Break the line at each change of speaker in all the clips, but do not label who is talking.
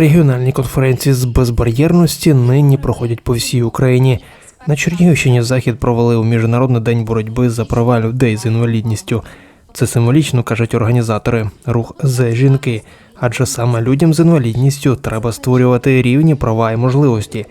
Регіональні конференції з безбар'єрності нині проходять по всій Україні. На Чернігівщині захід провели у Міжнародний день боротьби за права людей з інвалідністю. Це символічно кажуть організатори рух за жінки, адже саме людям з інвалідністю треба створювати рівні права і можливості.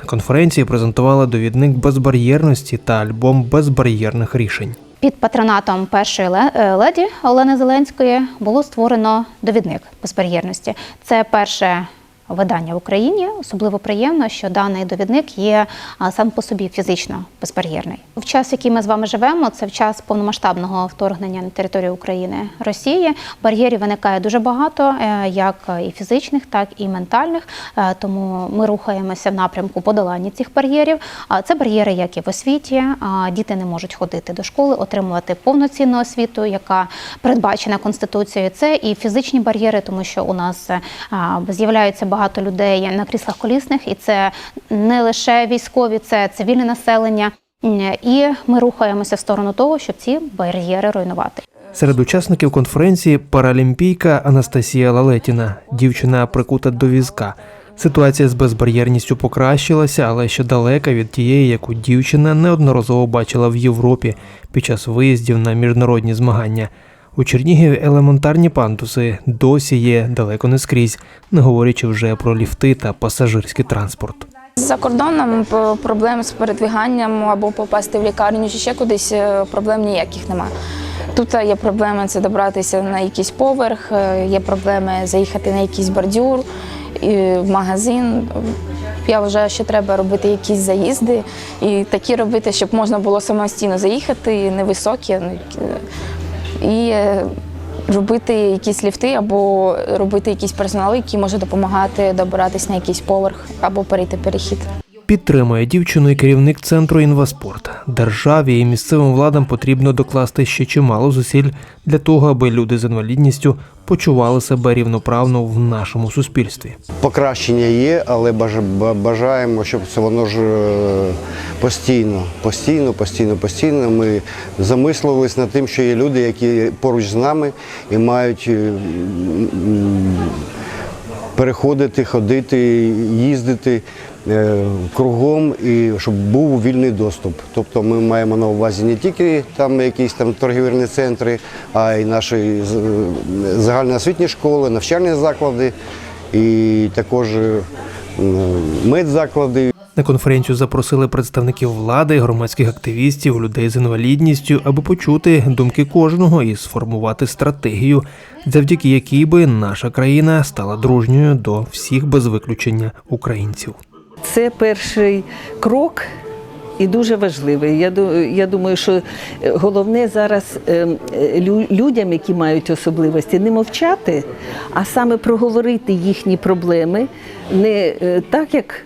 На конференції презентували довідник безбар'єрності та альбом безбар'єрних рішень.
Під патронатом першої е, леді Олени Зеленської було створено довідник безбар'єрності. Це перше видання в Україні. Особливо приємно, що даний довідник є сам по собі фізично безбар'єрний. В час, в який ми з вами живемо, це в час повномасштабного вторгнення на територію України Росії. Бар'єрів виникає дуже багато, е, як і фізичних, так і ментальних. Е, Тому ми рухаємося в напрямку подолання цих бар'єрів. А Це бар'єри, як і в освіті. Діти не можуть ходити до школи, отримувати повноцінну освіту, яка передбачена конституцією. Це і фізичні бар'єри, тому що у нас е, а, з'являється багато людей на кріслах колісних, і це не лише військові, це цивільне населення. І ми рухаємося в сторону того, щоб ці бар'єри руйнувати.
Серед учасників конференції паралімпійка Анастасія Лалетіна, дівчина прикута до візка. Ситуація з безбар'єрністю покращилася, але ще далека від тієї, яку дівчина неодноразово бачила в Європі під час виїздів на міжнародні змагання. У Чернігові елементарні пандуси досі є далеко не скрізь, не говорячи вже про ліфти та пасажирський транспорт.
За кордоном проблем з передвиганням або попасти в лікарню чи ще кудись е, проблем ніяких немає. Тут е, є проблеми це добратися на якийсь поверх, е, є проблеми заїхати на якийсь бордюр, в магазин. Я вважаю, що треба робити якісь заїзди і такі робити, щоб можна було самостійно заїхати, невисокі. І е, робити якісь ліфти або робити якісь персонали, які може допомагати добиратись на якийсь поверх або перейти перехід.
Підтримує дівчину і керівник центру інваспорт. Державі і місцевим владам потрібно докласти ще чимало зусиль для того, аби люди з інвалідністю почували себе рівноправно в нашому суспільстві.
Покращення є, але бажа- бажаємо, щоб це воно ж е, постійно, постійно, постійно, постійно. Ми замислились над тим, що є люди, які поруч з нами і мають е, переходити, ходити, їздити е, кругом і щоб був вільний доступ. Тобто ми маємо на увазі не тільки там якісь там торгівельні центри, а й наші е, загальноосвітні школи, навчальні заклади і також е, медзаклади.
На конференцію запросили представників влади, громадських активістів, людей з інвалідністю, аби почути думки кожного і сформувати стратегію, завдяки якій би наша країна стала дружньою до всіх без виключення українців.
Це перший крок. І дуже важливий. Я я думаю, що е, головне зараз ем, е, лю- людям, які мають особливості, не мовчати, а саме проговорити їхні проблеми, не е, так як.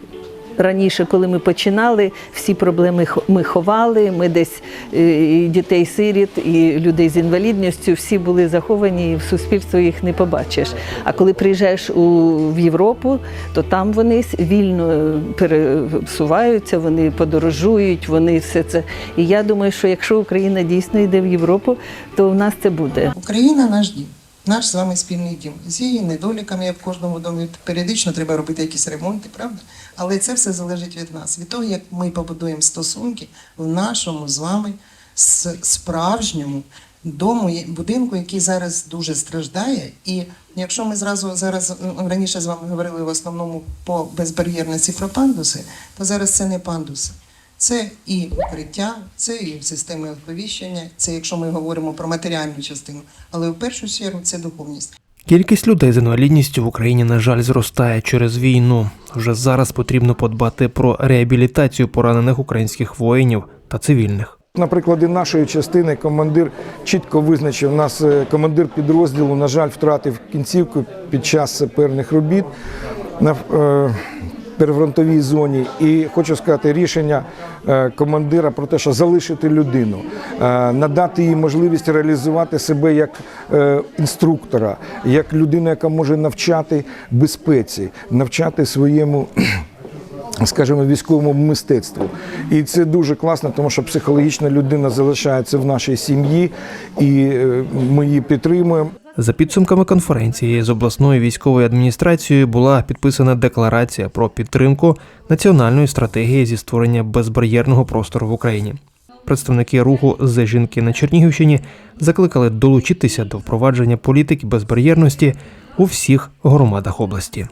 Раніше, коли ми починали, всі проблеми ми ховали. Ми десь е, і дітей сиріт, і людей з інвалідністю всі були заховані, і в суспільство їх не побачиш. А коли приїжджаєш у в Європу, то там вони вільно е, пересуваються, вони подорожують, вони все це. І я думаю, що якщо Україна дійсно йде в Європу, то в нас це буде.
Україна наш дім, наш з вами спільний дім. З її недоліками, в кожному домі, періодично треба робити якісь ремонти, правда? Але це все залежить від нас, від того, як ми побудуємо стосунки в нашому з вами справжньому дому, будинку, який зараз дуже страждає. І якщо ми зразу зараз раніше з вами говорили в основному по безбар'єрності про пандуси, то зараз це не пандуси. Це і укриття, це і системи оповіщення, це якщо ми говоримо про матеріальну частину, але в першу чергу це духовність.
Кількість людей з інвалідністю в Україні, на жаль, зростає через війну. Вже зараз потрібно подбати про реабілітацію поранених українських воїнів та цивільних.
На прикладі нашої частини командир чітко визначив, нас е, командир підрозділу, на жаль, втратив кінцівку під час саперних робіт на перефронтовій зоні. І хочу сказати, рішення е, командира про те, що залишити людину, е, надати їй можливість реалізувати себе як е, інструктора, як людина, яка може навчати безпеці, навчати своєму скажімо, військовому мистецтву. І це дуже класно, тому що психологічна людина залишається в нашій сім'ї, і ми її підтримуємо.
За підсумками конференції з обласною військовою адміністрацією була підписана декларація про підтримку національної стратегії зі створення безбар'єрного простору в Україні. Представники руху за жінки на Чернігівщині закликали долучитися до впровадження політики безбар'єрності у всіх громадах області.